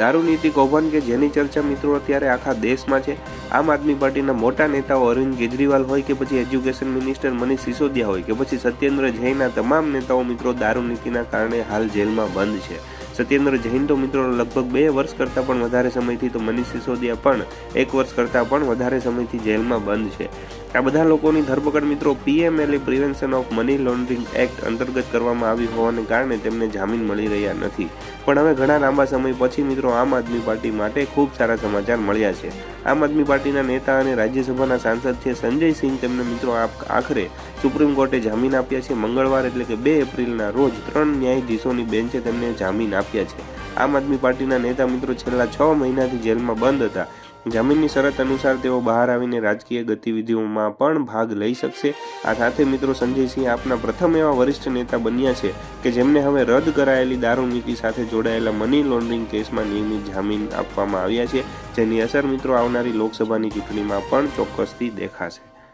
દારૂ નીતિ કૌભાંડ કે જેની ચર્ચા મિત્રો અત્યારે આખા દેશમાં છે? આમ આદમી પાર્ટીના મોટા નેતાઓ અરવિંદ કેજરીવાલ હોય કે પછી એજ્યુકેશન મિનિસ્ટર મનીષ સિસોદિયા હોય કે પછી સત્યેન્દ્ર જૈનના તમામ નેતાઓ મિત્રો દારૂ નીતિના કારણે હાલ જેલમાં બંધ છે. સત્યેન્દ્ર જૈન તો મિત્રો લગભગ બે વર્ષ કરતાં પણ વધારે સમયથી તો મનીષ સિસોદિયા પણ એક વર્ષ કરતાં પણ વધારે સમયથી જેલમાં બંધ છે. આ બધા લોકોની ધરપકડ મિત્રો PMLA prevention of money laundering act અંતર્ગત કરવામાં આવી હોવાને કારણે તેમને જામીન મળી રહ્યા નથી. પણ હવે ઘણા લાંબા સમય પછી મિત્રો આમ આદમી પાર્ટી માટે ખૂબ સારા સમાચાર મળ્યા છે. આમ આદમી પાર્ટીના નેતા અને રાજ્યસભાના સાંસદ છે સંજય સિંહ તેમને મિત્રો આખરે સુપ્રીમ કોર્ટે જામીન આપ્યા છે. મંગળવાર એટલે કે બે એપ્રિલના રોજ ત્રણ ન્યાયાધીશોની બેન્ચે તેમને જામીન આપ્યા છે. આમ આદમી પાર્ટીના નેતા મિત્રો છેલ્લા છ મહિનાથી જેલમાં બંધ હતા. જામીનની શરત અનુસાર તેઓ બહાર આવીને રાજકીય ગતિવિધિઓમાં પણ ભાગ લઈ શકશે. આ સાથે મિત્રો સંજયસિંહ આપના પ્રથમ એવા વરિષ્ઠ નેતા બન્યા છે કે જેમને હવે રદ કરાયેલી દારૂ નીતિ સાથે જોડાયેલા મની લોન્ડરિંગ કેસમાં નિયમિત જામીન આપવામાં આવ્યા છે, જેની અસર મિત્રો આવનારી લોકસભાની ચૂંટણીમાં પણ ચોક્કસથી દેખાશે.